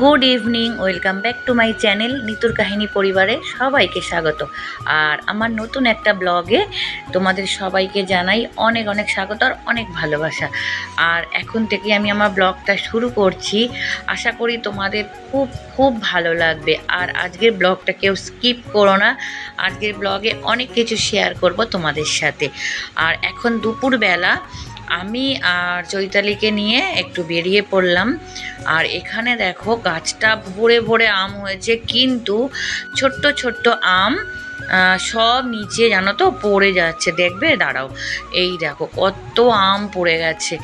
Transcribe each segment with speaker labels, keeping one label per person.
Speaker 1: Good evening welcome back to my channel নিতুর কাহিনী পরিবারে সবাইকে স্বাগত। আর আমার নতুন একটা ব্লগে তোমাদের সবাইকে জানাই অনেক অনেক স্বাগত আর অনেক ভালোবাসা। আর এখন থেকে আমি আমার ব্লগটা শুরু করছি। আশা করি তোমাদের খুব খুব ভালো লাগবে। আর আজকের ব্লগটা কেউ স্কিপ করো না। আজকের ব্লগে অনেক কিছু শেয়ার করব তোমাদের সাথে। আর এখন দুপুরবেলা আমি আর চৈতালিকে নিয়ে একটু বেরিয়ে পড়লাম। আর এখানে দেখো গাছটা ভরে ভরে আম হয়েছে, কিন্তু ছোট্ট ছোট্ট আম সব নিচে জানো তো পড়ে যাচ্ছে। দেখবে? দাঁড়াও। এই দেখো কত আম পড়ে গেছে।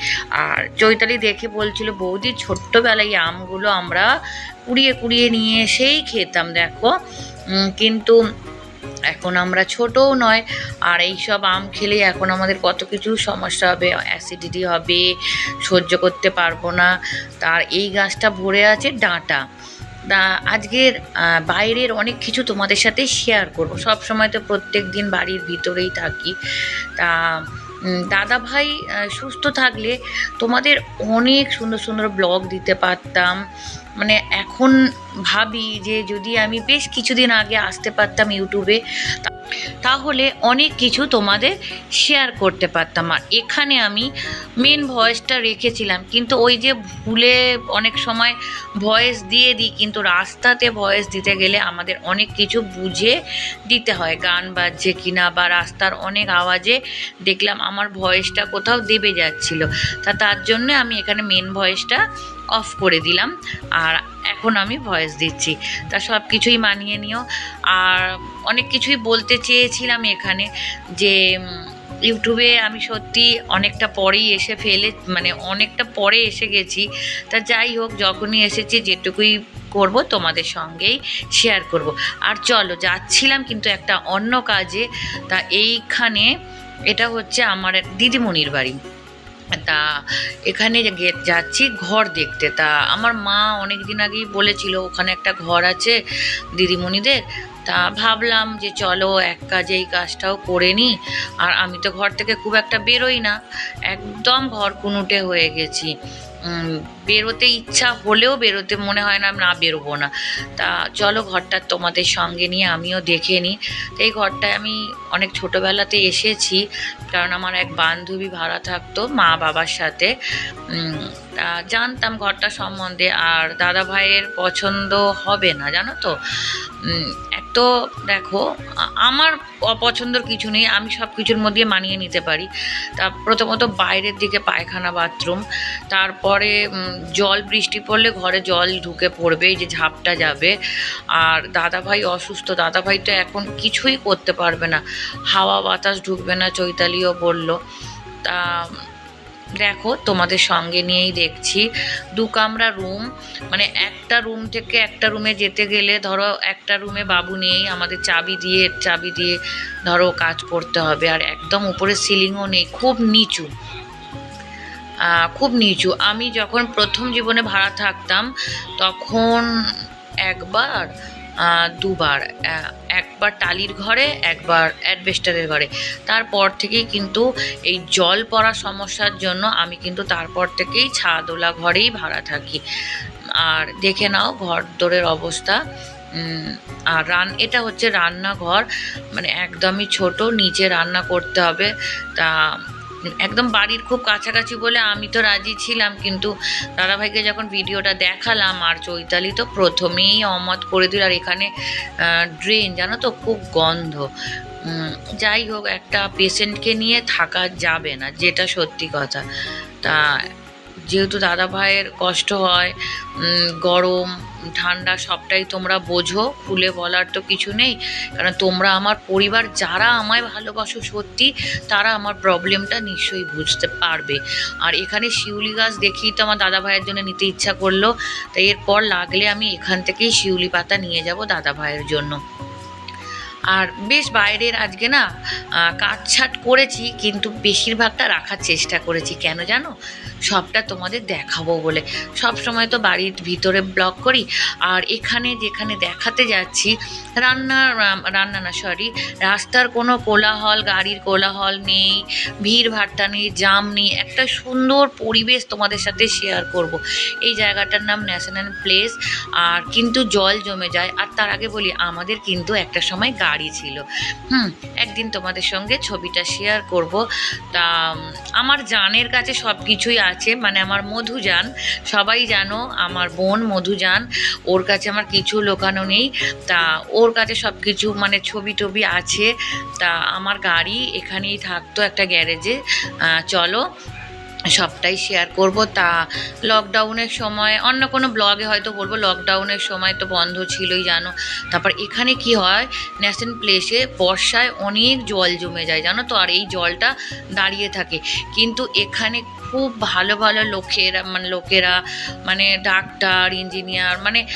Speaker 1: আর চৈতালি দেখে বলছিল, বৌদি, ছোট্টবেলায় আমগুলো আমরা কুড়িয়ে কুড়িয়ে নিয়ে এসেই খেতাম, দেখো। কিন্তু এখন আমরা ছোটও নয়, আর এই সব আম খেলে এখন আমাদের কত কিছু সমস্যা হবে অ্যাসিডিটি হবে, সহ্য করতে পারব না। তার এই গাছটা ভরে আছে ডাঁটা। আজকের বাইরের অনেক কিছু তোমাদের সাথে শেয়ার করব। সব সময় তো প্রত্যেক দিন বাড়ির ভিতরেই থাকি। তা দাদা ভাই সুস্থ থাকলে তোমাদের অনেক সুন্দর সুন্দর ব্লগ দিতে পারতাম। মানে এখন ভাবি যে যদি আমি বেশ কিছুদিন আগে আসতে পারতাম ইউটিউবে তাহলে অনেক কিছু তোমাদের শেয়ার করতে পারতাম। আর এখানে আমি মেন ভয়েসটা রেখেছিলাম, কিন্তু ওই যে ভুলে অনেক সময় ভয়েস দিয়ে দিই, কিন্তু রাস্তাতে ভয়েস দিতে গেলে আমাদের অনেক কিছু বুঝে দিতে হয়। গান বাজছে কিনা বা রাস্তার অনেক আওয়াজে দেখলাম আমার ভয়েসটা কোথাও দেবে যাচ্ছিল। তা তার জন্য আমি এখানে মেন ভয়েসটা অফ করে দিলাম। আর এখন আমি ভয়েস দিচ্ছি। তা সব কিছুই মানিয়ে নিও। আর অনেক কিছুই বলতে চেয়েছিলাম এখানে যে ইউটিউবে আমি সত্যি অনেকটা পরেই এসে ফেলে মানে অনেকটা পরে এসে গেছি। তা যাই হোক, যখনই এসেছি যেটুকুই করব তোমাদের সঙ্গেই শেয়ার করব। আর চলো, যাচ্ছিলাম কিন্তু একটা অন্য কাজে। তা এইখানে, এটা হচ্ছে আমার দিদিমণির বাড়ি। তা এখানে যাচ্ছি ঘর দেখতে। তা আমার মা অনেক দিন আগেই বলেছিল, ওখানে একটা ঘর আছে দিদিমণিদের। তা ভাবলাম যে চলো এক কাজে এই কাজটাও করে নিই। আর আমি তো ঘর থেকে খুব একটা বেরোই না, একদম ঘর কুনুটে হয়ে গেছি। বেরোতে ইচ্ছা হলেও বেরোতে মনে হয় না না বেরোবো না। তা চলো ঘরটা তোমাদের সঙ্গে নিয়ে আমিও দেখে নিই। তো এই ঘরটায় আমি অনেক ছোটোবেলাতে এসেছি, কারণ আমার এক বান্ধবী ভাড়া থাকতো মা বাবার সাথে। তা জানতাম ঘরটা সম্বন্ধে, আর দাদা ভাইয়ের পছন্দ হবে না, জানো তো? এক তো দেখো আমার অপছন্দর কিছু নেই, আমি সব কিছুর মধ্যে মানিয়ে নিতে পারি। তা প্রথমত বাইরের দিকে পায়খানা বাথরুম, তারপরে উম, জল বৃষ্টি পড়লে ঘরে জল ঢুকে পড়বে যে ঝাপটা যাবে। আর দাদা ভাই অসুস্থ দাদা ভাই তো এখন কিছুই করতে পারবে না। হাওয়া বাতাস ঢুকবে না চৈতালিও বলল। তা দেখো তোমাদের সঙ্গে নিয়েই দেখছি। দু কামরা রুম মানে একটা রুম থেকে একটা রুমে যেতে গেলে ধরো একটা রুমে বাবু নেই আমাদের চাবি দিয়ে চাবি দিয়ে ধরো কাজ করতে হবে। আর একদম উপরে সিলিংও নেই খুব নিচু। খুব নিচু। আমি যখন প্রথম জীবনে ভাড়া থাকতাম, তখন একবার দুবার একবার টালির ঘরে, একবার অ্যাডভেস্টারের ঘরে। তারপর থেকেই কিন্তু এই জল পড়ার সমস্যার জন্য আমি কিন্তু তারপর থেকেই ছাদোলা ঘরেই ভাড়া থাকি। আর দেখে নাও ঘর দোরের অবস্থা। আর রান, এটা হচ্ছে রান্নাঘর। মানে একদমই ছোট, নিচে রান্না করতে হবে। তা একদম বাড়ির খুব কাছাকাছি বলে আমি তো রাজি ছিলাম, কিন্তু দাদাভাইকে যখন ভিডিওটা দেখালাম আর চৈতালি তো প্রথমেই অমত করে দিল। আর এখানে ড্রেন জানো তো, খুব গন্ধ। যাই হোক, একটা পেশেন্টকে নিয়ে থাকা যাবে না, যেটা সত্যি কথা। তা যেহেতু দাদা ভাইয়ের কষ্ট হয় গরম, ঠান্ডা সবটাই তোমরা বোঝো খুলে বলার তো কিছু নেই। কারণ তোমরা আমার পরিবার, যারা আমায় ভালোবাসো সত্যি, তারা আমার প্রবলেমটা নিশ্চয়ই বুঝতে পারবে। আর এখানে শিউলি গাছ দেখেই তো আমার দাদা ভাইয়ের জন্য নিতে ইচ্ছা করল। তাই এরপর লাগলে আমি এখান থেকেই শিউলি পাতা নিয়ে যাব দাদা ভাইয়ের জন্য। আর বেশ বাইরের আজকে না কাটছাট করেছি কিন্তু বেশিরভাগটা রাখার চেষ্টা করেছি। কেন জানো? সবটা তোমাদের দেখাবো বলে। সব সময় তো বাড়ির ভিতরে ব্লগ করি। আর এখানে যেখানে দেখাতে যাচ্ছি রান্নার আম, রান্না না সরি রাস্তার কোনো কোলাহল গাড়ির কোলাহল নেই ভিড় ভাট্টা নেই জাম নেই একটা সুন্দর পরিবেশ তোমাদের সাথে শেয়ার করব। এই জায়গাটার নাম ন্যাশনাল প্লেস আর কিন্তু জল জমে যায়। আর তার আগে বলি আমাদের কিন্তু একটা সময় গাড়ি ছিল। হুম, একদিন তোমাদের সঙ্গে ছবিটা শেয়ার করব। তা আমার জানের কাছে সব কিছুই আছে। মানে আমার মধুজান সবাই জানো, আমার বোন মধুজান ওর কাছে আমার কিছু লোকানো নেই। তা, ওর কাছে সব কিছু মানে ছবি টবি আছে। তা, আমার গাড়ি এখানেই থাকতো একটা গ্যারেজে। চলো সবটাই শেয়ার করব। তা লকডাউনের সময়, অন্য কোনো ব্লগে হয়তো বলব লকডাউনের সময় তো বন্ধ ছিলই, জানো? তারপর এখানে কি হয় ন্যাশনাল প্লেসে বর্ষায় অনেক জল জমে যায়, জানো তো? আর এই জলটা দাঁড়িয়ে থাকে। কিন্তু এখানে খুব ভালো ভালো লোকেরা মানে লোকেরা মানে ডাক্তার ইঞ্জিনিয়ার মানে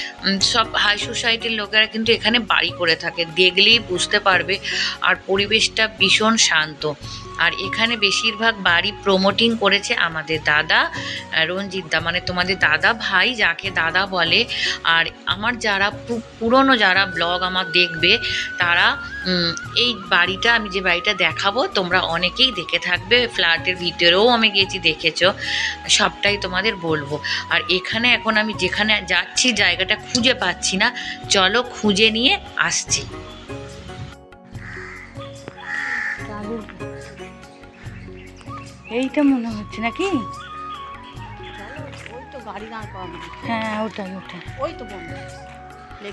Speaker 1: সব হাই সোসাইটির লোকেরা কিন্তু এখানে বাড়ি করে থাকে। দেখলেই বুঝতে পারবে। আর পরিবেশটা ভীষণ শান্ত। আর এখানে বেশিরভাগ বাড়ি প্রমোটিং করেছে আমাদের দাদা আহ, রঞ্জিত দা মানে তোমাদের দাদা ভাই যাকে দাদা বলে। আর আমার যারা পুরনো যারা ব্লগ আমার দেখবে তারা এই বাড়িটা আমি যে বাড়িটা দেখাবো তোমরা অনেকেই দেখে থাকবে ফ্ল্যাটের ভিতরেও আমি গেছি দেখেছ। সবটাই তোমাদের বলব। আর এখানে এখন আমি যেখানে যাচ্ছি জায়গাটা খুঁজে পাচ্ছি না। চলো খুঁজে নিয়ে আসছি। এইটা মনে হচ্ছে নাকি?
Speaker 2: ওই তো গাড়ি দাঁড় করানো
Speaker 1: হ্যাঁ ওটাই ওটাই।
Speaker 2: ওই তো বন্ধ।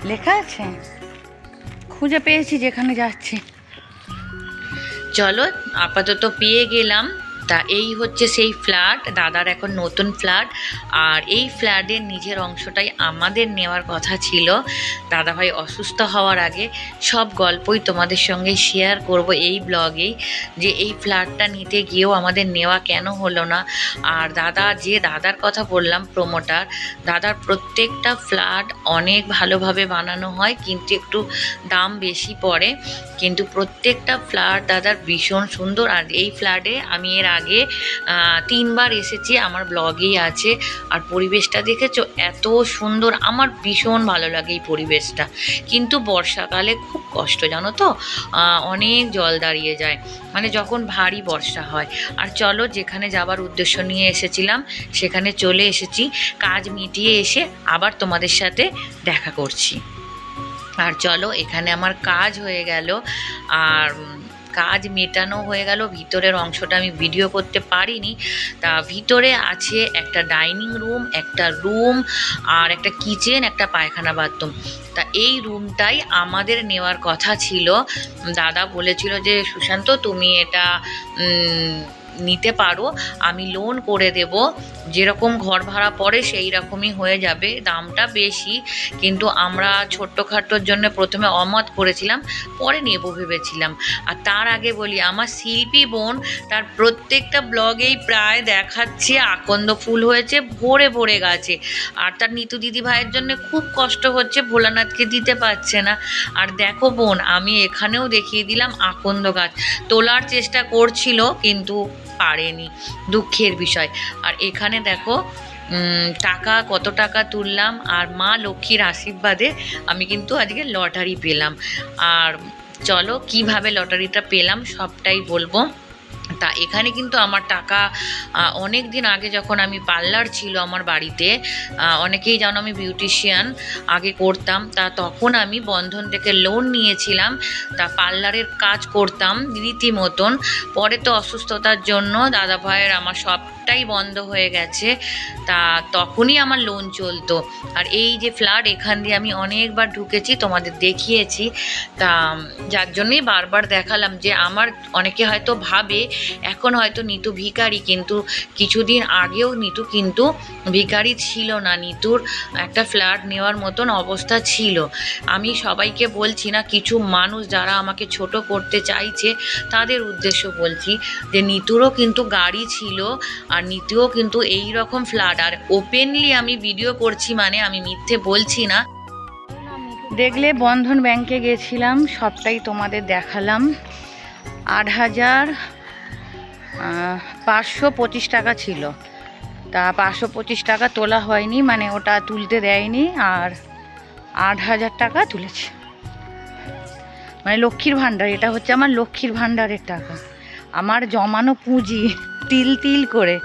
Speaker 1: লেখা আছে? খুঁজে পেয়েছি যেখানে যাচ্ছি। চলো আপাতত পেয়ে গেলাম। তা এই হচ্ছে সেই ফ্ল্যাট, দাদার এখন নতুন ফ্ল্যাট। আর এই ফ্ল্যাটের নিজের অংশটাই আমাদের নেওয়ার কথা ছিল। দাদাভাই অসুস্থ হওয়ার আগে সব গল্পই তোমাদের সঙ্গে শেয়ার করব এই ব্লগেই যে এই ফ্ল্যাটটা নিতে গিয়েও আমাদের নেওয়া কেন হলো না। আর দাদা, যে দাদার কথা বললাম প্রমোটার দাদার প্রত্যেকটা ফ্ল্যাট অনেক ভালোভাবে বানানো হয়, কিন্তু একটু দাম বেশি পড়ে। কিন্তু প্রত্যেকটা ফ্ল্যাট দাদার ভীষণ সুন্দর। আর এই ফ্ল্যাটে আমি এর আগে তিনবার এসেছি, আমার ব্লগেই আছে। আর পরিবেশটা দেখেছ? এত সুন্দর, আমার ভীষণ ভালো লাগে এই পরিবেশটা। কিন্তু বর্ষাকালে খুব কষ্ট, জানো তো? অনেক জল দাঁড়িয়ে যায়। মানে যখন ভারী বর্ষা হয়। আর চলো, যেখানে যাবার উদ্দেশ্য নিয়ে এসেছিলাম, সেখানে চলে এসেছি। কাজ মিটিয়ে এসে আবার তোমাদের সাথে দেখা করছি। আর চলো, এখানে আমার কাজ হয়ে গেল। আর কাজ মেটানো হয়ে গেল। ভিতরের অংশটা আমি ভিডিও করতে পারিনি। তা ভিতরে আছে একটা ডাইনিং রুম একটা রুম আর একটা কিচেন একটা পায়খানা বাথরুম তা এই রুমটাই আমাদের নেওয়ার কথা ছিল। দাদা বলেছিল যে, সুশান্ত, তুমি এটা নিতে পারো, আমি লোন করে দেব। যেরকম ঘর ভাড়া পড়ে সেই রকমই হয়ে যাবে দামটা বেশি। কিন্তু আমরা ছোট্টখাটোর জন্য প্রথমে অমত করেছিলাম, পরে নেব ভেবেছিলাম। আর তার আগে বলি, আমার শিল্পী বোন তার প্রত্যেকটা ব্লগেই প্রায় দেখাচ্ছে, আকন্দ ফুল হয়েছে, ভরে ভরে গাছে। আর তার নিতু দিদি ভাইয়ের জন্য খুব কষ্ট হচ্ছে, ভোলানাথকে দিতে পারছে না। আর দেখো বোন, আমি এখানেও দেখিয়ে দিলাম আকন্দ গাছ। তোলার চেষ্টা করছিল, কিন্তু পারেনি, দুঃখের বিষয়। আর এখানে দেখো টাকা, কত টাকা তুললাম, আর মা লক্ষ্মীর আশীর্বাদে আমি কিন্তু আজকে লটারি পেলাম। আর চলো, কীভাবে লটারিটা পেলাম, সবটাই বলব। তা এখানে কিন্তু আমার টাকা অনেক দিন আগে যখন আমি পার্লার ছিল আমার বাড়িতে অনেকেই জানো আমি বিউটিশিয়ান, আগে করতাম, তা তখন আমি বন্ধন থেকে লোন নিয়েছিলাম, তা পার্লারের কাজ করতাম রীতিমতন, পরে তো অসুস্থতার জন্য দাদা ভাইয়ের আমার সবটাই বন্ধ হয়ে গেছে, তা তখনই আমার লোন চলতো, আর এই যে ফ্ল্যাট এখান দিয়ে আমি অনেকবার ঢুকেছি, তোমাদের দেখিয়েছি, তা যার জন্যই বারবার দেখালাম যে আমার অনেকে হয়তো ভাবে এখন হয়তো নিতু ভিখারি, কিন্তু কিছুদিন আগেও নিতু কিন্তু ভিখারি ছিল না। নিতুর একটা ফ্ল্যাট নেওয়ার মতন অবস্থা ছিল। আমি সবাইকে বলছি না, কিছু মানুষ যারা আমাকে ছোট করতে চাইছে, তাদের উদ্দেশ্য বলছি যে নিতুরও কিন্তু গাড়ি ছিল আর নিতুও কিন্তু এই রকম ফ্ল্যাট। আর ওপেনলি আমি ভিডিও করছি মানে আমি মিথ্যে বলছি না। দেখলে বন্ধন ব্যাংকে গেছিলাম, সবটাই তোমাদের দেখালাম। আট হাজার পাঁচশো পঁচিশ টাকা ছিল।
Speaker 2: তা পাঁচশো পঁচিশ টাকা তোলা হয়নি মানে ওটা তুলতে দেয়নি, আর আট হাজার টাকা তুলেছে। মানে লক্ষ্মীর ভাণ্ডার, এটা হচ্ছে আমার লক্ষ্মীর ভাণ্ডারের টাকা। আমার জমানো পুঁজি, তিল তিল করে,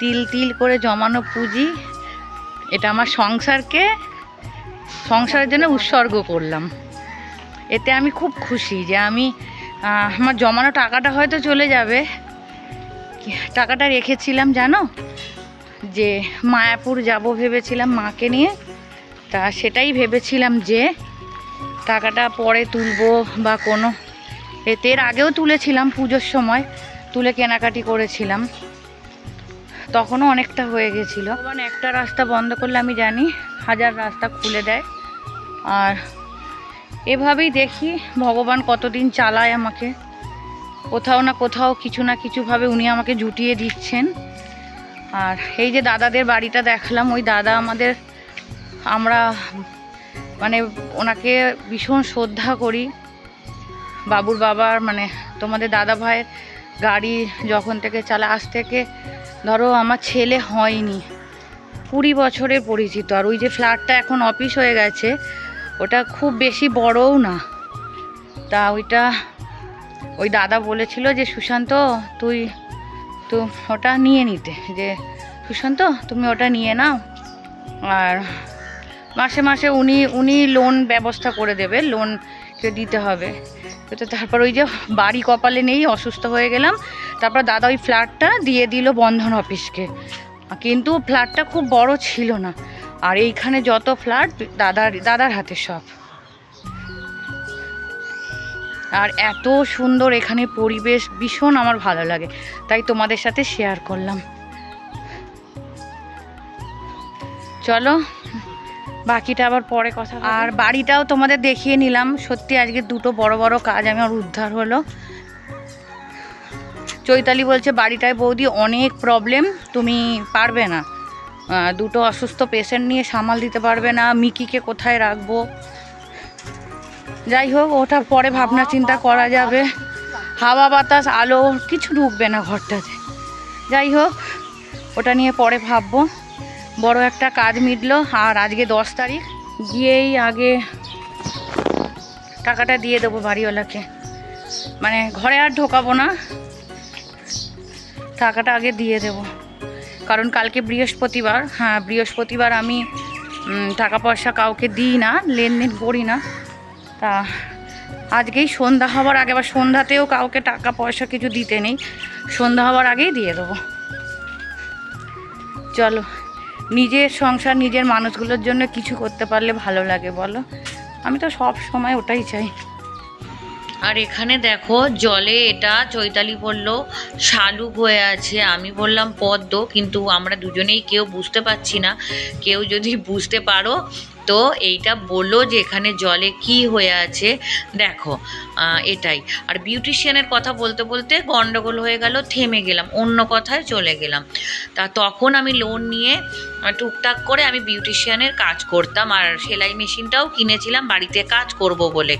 Speaker 2: তিল তিল করে জমানো পুঁজি, এটা আমার সংসারকে, সংসারের জন্য উৎসর্গ করলাম। এতে আমি খুব খুশি যে আমি আমার জমানো টাকাটা হয়তো চলে যাবে। টাকাটা রেখেছিলাম, জানো? যে মায়াপুর যাব ভেবেছিলাম মাকে নিয়ে। তা সেটাই ভেবেছিলাম যে টাকাটা পরে তুলবো বা কোনো। এতে আগেও তুলেছিলাম পুজোর সময়, তুলে কেনাকাটি করেছিলাম। তখনও অনেকটা হয়ে গেছিল। ভগবান একটা রাস্তা বন্ধ করলে আমি জানি হাজার রাস্তা খুলে দেয়। আর এভাবেই দেখি ভগবান কতদিন চালায় আমাকে। কোথাও না কোথাও কিছু না কিছুভাবে উনি আমাকে জুটিয়ে দিচ্ছেন। আর এই যে দাদাদের বাড়িটা দেখলাম, ওই দাদা আমাদের, আমরা মানে ওনাকে ভীষণ শ্রদ্ধা করি। বাবুর বাবার মানে তোমাদের দাদা ভাইয়ের গাড়ি যখন থেকে চালা, আজ থেকে ধরো আমার ছেলে হয়নি, কুড়ি বছরের পরিচিত। আর ওই যে ফ্ল্যাটটা এখন অফিস হয়ে গেছে, ওটা খুব বেশি বড়ও না। তা ওইটা ওই দাদা বলেছিল যে, সুশান্ত, তুই, তো, ওটা নিয়ে নিতে। যে, সুশান্ত, তুমি ওটা নিয়ে নাও। আর মাসে মাসে উনি উনি লোন ব্যবস্থা করে দেবে লোন দিতে হবে। তো তারপর ওই যে বাড়ি কপালে নেই, অসুস্থ হয়ে গেলাম। তারপর দাদা ওই ফ্ল্যাটটা দিয়ে দিল বন্ধন অফিসকে। কিন্তু ফ্ল্যাটটা খুব বড় ছিল না। আর এইখানে যত ফ্ল্যাট দাদার দাদার হাতে সব। আর এত সুন্দর এখানে পরিবেশ, ভীষণ আমার ভালো লাগে। তাই তোমাদের সাথে শেয়ার করলাম। চলো, বাকিটা আবার পরে কথা আর বাড়িটাও তোমাদের দেখিয়ে নিলাম। সত্যি আজকে দুটো বড় বড় কাজ আমার উদ্ধার হলো। চৈতালি বলছে, বাড়িটায় বৌদি, অনেক প্রবলেম তুমি পারবে না। দুটো অসুস্থ পেশেন্ট নিয়ে সামাল দিতে পারবে না। মিকিকে কোথায় রাখব? যাই হোক, ওটা পরে ভাবনা চিন্তা করা যাবে। হাওয়া বাতাস, আলো, কিছু ঢুকবে না ঘরটাতে। যাই হোক, ওটা নিয়ে পরে ভাববো। বড় একটা কাজ মিটলো, আর আজকে দশ তারিখ। গিয়েই আগে টাকাটা দিয়ে দেবো বাড়িওয়ালাকে। মানে ঘরে আর ঢোকাবো না। টাকাটা আগে দিয়ে দেব। কারণ কালকে বৃহস্পতিবার। হ্যাঁ বৃহস্পতিবার আমি টাকা পয়সা কাউকে দিই না, লেনদেন করি না। তা আজকেই সন্ধ্যা হওয়ার আগে বা সন্ধ্যাতেও কাউকে টাকা, পয়সা কিছু দিতে নেই। সন্ধ্যা হওয়ার আগেই দিয়ে দেবো। চলো, নিজের সংসার, নিজের মানুষগুলোর জন্য কিছু করতে পারলে ভালো লাগে, বলো। আমি তো সব সময় ওটাই চাই। আর এখানে দেখো, জলে এটা চৈতালি বলল শালুক হয়ে আছে। আমি বললাম পদ্ম, কিন্তু আমরা দুজনেই কেউ বুঝতে পারছি না। কেউ যদি বুঝতে পারো তো এইটা বলল যে এখানে জলে কি হয়ে আছে। দেখো এটাই। আর বিউটিশিয়ানের কথা বলতে বলতে গন্ডগোল হয়ে গেল, থেমে গেলাম, অন্য কথায় চলে গেলাম। তা তখন আমি লোন নিয়ে টুকটাক করে আমি বিউটিশিয়ানের কাজ করতাম, আর সেলাই মেশিনটাও কিনেছিলাম, বাড়িতে কাজ করব বলে।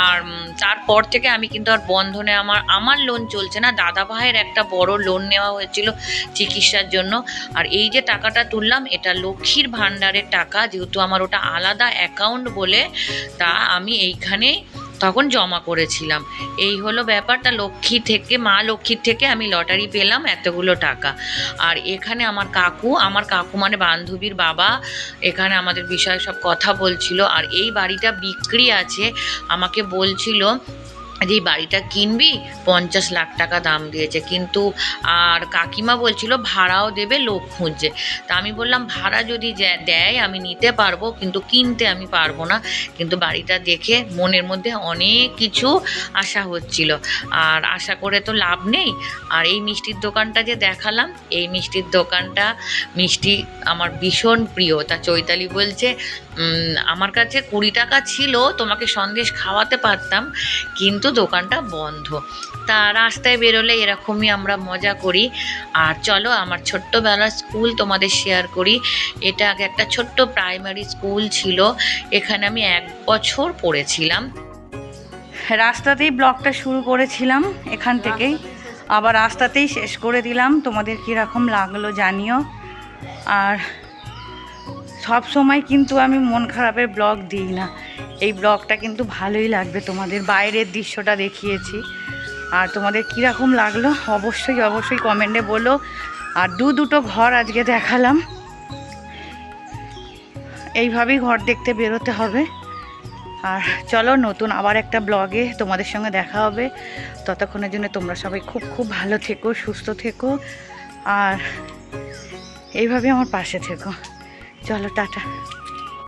Speaker 2: আর তারপর থেকে আমি কিন্তু আর বন্ধনে আমার আমার লোন চলছে না দাদা ভাইয়ের একটা বড় লোন নেওয়া হয়েছিল চিকিৎসার জন্য। আর এই যে টাকাটা তুললাম, এটা লক্ষ্মীর ভাণ্ডারের টাকা, যেহেতু আমার ওটা আলাদা অ্যাকাউন্ট বলে তা আমি এইখানে তখন জমা করেছিলাম। এই হলো ব্যাপারটা, লক্ষ্মী থেকে, মা লক্ষ্মীর থেকে আমি লটারি পেলাম এতগুলো টাকা। আর এখানে আমার কাকু আমার কাকু মানে বান্ধবীর বাবা, এখানে আমাদের বিষয়ে সব কথা বলছিল। আর এই বাড়িটা বিক্রি আছে, আমাকে বলছিল যে বাড়িটা কিনবি পঞ্চাশ লাখ টাকা দাম দিয়েছে। কিন্তু আর কাকিমা বলছিল ভাড়াও দেবে লোক খুঁজছে। তা আমি বললাম ভাড়া যদি দেয় আমি নিতে পারব কিন্তু কিনতে আমি পারব না। কিন্তু বাড়িটা দেখে মনের মধ্যে অনেক কিছু আশা হচ্ছিল। আর আশা করে তো লাভ নেই। আর এই মিষ্টির দোকানটা যে দেখালাম এই মিষ্টির দোকানটা মিষ্টি আমার ভীষণ প্রিয়। তা চৈতালি বলছে "উম, আমার কাছে কুড়ি টাকা ছিল তোমাকে সন্দেশ খাওয়াতে পারতাম কিন্তু দোকানটা বন্ধ। তা রাস্তায় বেরোলে এরকমই আমরা মজা করি। আর চলো আমার ছোট্টবেলার স্কুল তোমাদের শেয়ার করি। এটা আগে একটা ছোট্ট প্রাইমারি স্কুল ছিল এখানে আমি এক বছর পড়েছিলাম। রাস্তাতেই ব্লগটা শুরু করেছিলাম এখান থেকেই। আবার রাস্তাতেই শেষ করে দিলাম। তোমাদের কীরকম লাগল জানিও। আর সব সময় কিন্তু আমি মন খারাপের ব্লগ দিই না। এই ব্লগটা কিন্তু ভালোই লাগবে। তোমাদের বাইরের দৃশ্যটা দেখিয়েছি। আর তোমাদের কীরকম লাগল? অবশ্যই অবশ্যই কমেন্টে বলো। আর দু দুটো ঘর আজকে দেখালাম। এইভাবেই ঘর দেখতে বেরোতে হবে। আর চলো, নতুন আবার একটা ব্লগে তোমাদের সঙ্গে দেখা হবে। ততক্ষণের জন্য তোমরা সবাই খুব খুব ভালো থেকো, সুস্থ থেকো। আর এইভাবে আমার পাশে থেকো। চলো টাটা।